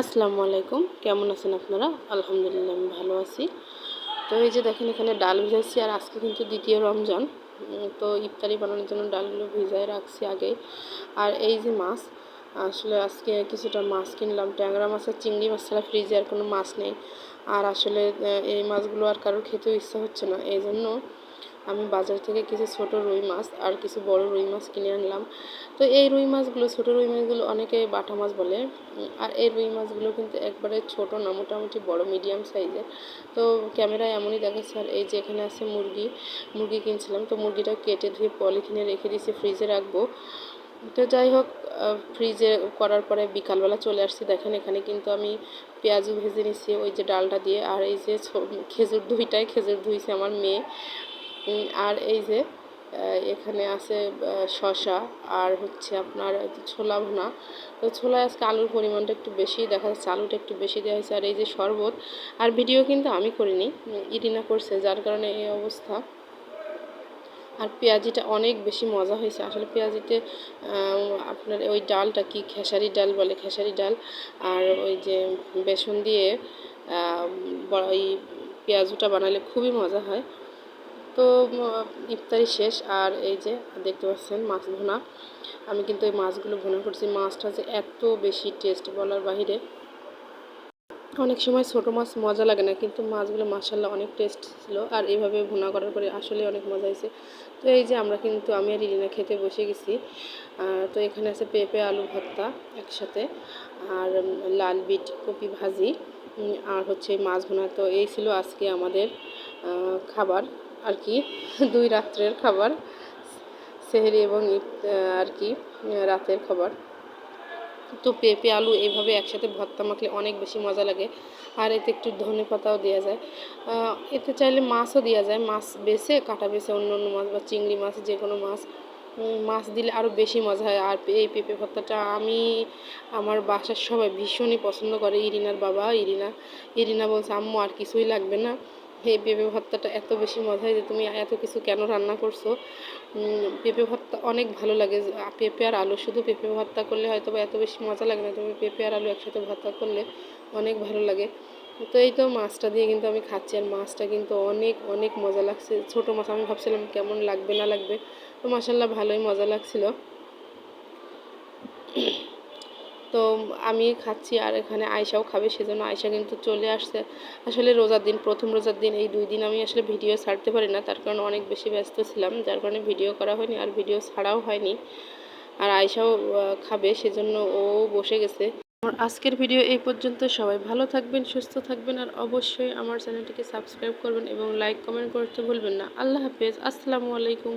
আসসালামু আলাইকুম। কেমন আছেন আপনারা? আলহামদুলিল্লাহ, আমি ভালো আছি। তো এই যে দেখেন, এখানে ডাল ভিজাইছি আর আজকে কিন্তু দ্বিতীয় রমজান। তো ইফতারি বানানোর জন্য ডালগুলো ভিজাই রাখছি আগে। আর এই যে মাছ, আসলে আজকে কিছুটা মাছ কিনলাম। ট্যাংরা মাছ আর চিংড়ি মাছ ছাড়া ফ্রিজে আর কোনো মাছ নেই। আর আসলে এই মাছগুলো আর কারোর খেতেও ইচ্ছা হচ্ছে না। এই জন্য আমি বাজার থেকে কিছু ছোট রুই মাছ আর কিছু বড় রুই মাছ কিনে আনলাম। তো এই রুই মাছগুলো, ছোট রুই মাছগুলো অনেকে বাটা মাছ বলে। আর এই রুই মাছগুলো কিন্তু একবারে ছোট না, মোটামুটি বড় মিডিয়াম সাইজের তো ক্যামেরায় এমনই দেখাচ্ছে আর এই যে এখানে আছে মুরগি মুরগি কিনছিলাম। তো মুরগিটা কেটে ধুয়ে পলিথিনে রেখে দিয়েছি ফ্রিজে রাখব। তো যাই হোক ফ্রিজে করার পরে বিকালবেলা চলে আসছি। দেখেন এখানে কিন্তু আমি পেঁয়াজও ভেজে নিচ্ছি ওই যে ডালটা দিয়ে। আর এই যে খেজুর দুইটাই, খেজুর ধুইছে আমার মেয়ে। আর এই যে এখানে আছে শসা আর হচ্ছে আপনার ছোলা ভুনা। তো ছোলায় আজকে আলুর পরিমাণটা একটু বেশি, দেখা যাচ্ছে আলুটা একটু বেশি দেওয়া হয়েছে। আর এই যে শরবত, আর ভিডিও কিন্তু আমি করিনি, ইরিনা করছে, যার কারণে এই অবস্থা। আর পেঁয়াজিটা অনেক বেশি মজা হয়েছে। আসলে পেঁয়াজিতে আপনার ওই ডালটা কি খেসারি ডাল বলে, খেসারি ডাল। আর ওই যে বেসন দিয়ে ওই পেঁয়াজুটা বানালে খুবই মজা হয়। তো ইফতারি শেষ, আর এই যে দেখতে পাচ্ছেন মাছ ভুনা। আমি কিন্তু এই মাছগুলো ভুনা করছি। মাছটা যে এত বেশি টেস্ট বলার বাহিরে। অনেক সময় ছোটো মাছ মজা লাগে না, কিন্তু মাছগুলো মাসাল্লাহ অনেক টেস্ট ছিল, আর এইভাবে ভুনা করার পরে আসলে অনেক মজা হয়েছে। তো এই যে আমরা কিন্তু, আমি আর ইলিনা খেতে বসে গেছি। তো এখানে আছে পেঁপে, আলু ভর্তা একসাথে, আর লাল বিট, কপি ভাজি আর হচ্ছে মাছ ভুনা। তো এই ছিল আজকে আমাদের খাবার। আর কি, দুই রাত্রের খাবার, সেহরি এবং আর কি রাতের খাবার। তো পেঁপে, আলু এইভাবে একসাথে ভর্তা মাখলে অনেক বেশি মজা লাগে। আর এতে একটু ধনে পাতাও দেওয়া যায়। এতে চাইলে মাছও দেওয়া যায়। মাছ বেছে, কাটা বেছে অন্য অন্য মাছ বা চিংড়ি মাছ, যে কোনো মাছ মাছ দিলে আরও বেশি মজা হয়। আর এই পেঁপে ভর্তাটা আমি, আমার বাসার সবাই ভীষণই পছন্দ করে। ইরিনার বাবা, ইরিনা ইরিনা বলছে, আম্মু, আর কিছুই লাগবে না। এই পেঁপে ভর্তাটা এত বেশি মজা হয় যে তুমি এত কিছু কেন রান্না করছ? পেঁপে ভর্তা অনেক ভালো লাগে। পেঁপে আর আলু, শুধু পেঁপে ভর্তা করলে হয়তো বা এত বেশি মজা লাগে না, তুমি পেঁপে আর আলু একসাথে ভর্তা করলে অনেক ভালো লাগে। তো এই তো মাছটা দিয়ে কিন্তু আমি খাচ্ছি, আর মাছটা কিন্তু অনেক অনেক মজা লাগছে। ছোটো মাছ, আমি ভাবছিলাম কেমন লাগবে, না লাগবে। তো মাসাল্লাহ ভালোই মজা লাগছিল। তো আমি খাচ্ছি আর এখানে আয়সাও খাবে, সেজন্য আয়সা কিন্তু চলে আসছে। আসলে রোজার দিন, প্রথম রোজার দিন, এই দুই দিন আমি আসলে ভিডিও ছাড়তে পারি না। তার কারণে অনেক বেশি ব্যস্ত ছিলাম, যার কারণে ভিডিও করা হয়নি আর ভিডিও ছাড়াও হয়নি। আর আয়সাও খাবে, সেজন্য ও বসে গেছে। আমার আজকের ভিডিও এই পর্যন্ত। সবাই ভালো থাকবেন, সুস্থ থাকবেন আর অবশ্যই আমার চ্যানেলটিকে সাবস্ক্রাইব করবেন এবং লাইক, কমেন্ট করতে ভুলবেন না। আল্লাহ হাফেজ। আসসালামু আলাইকুম।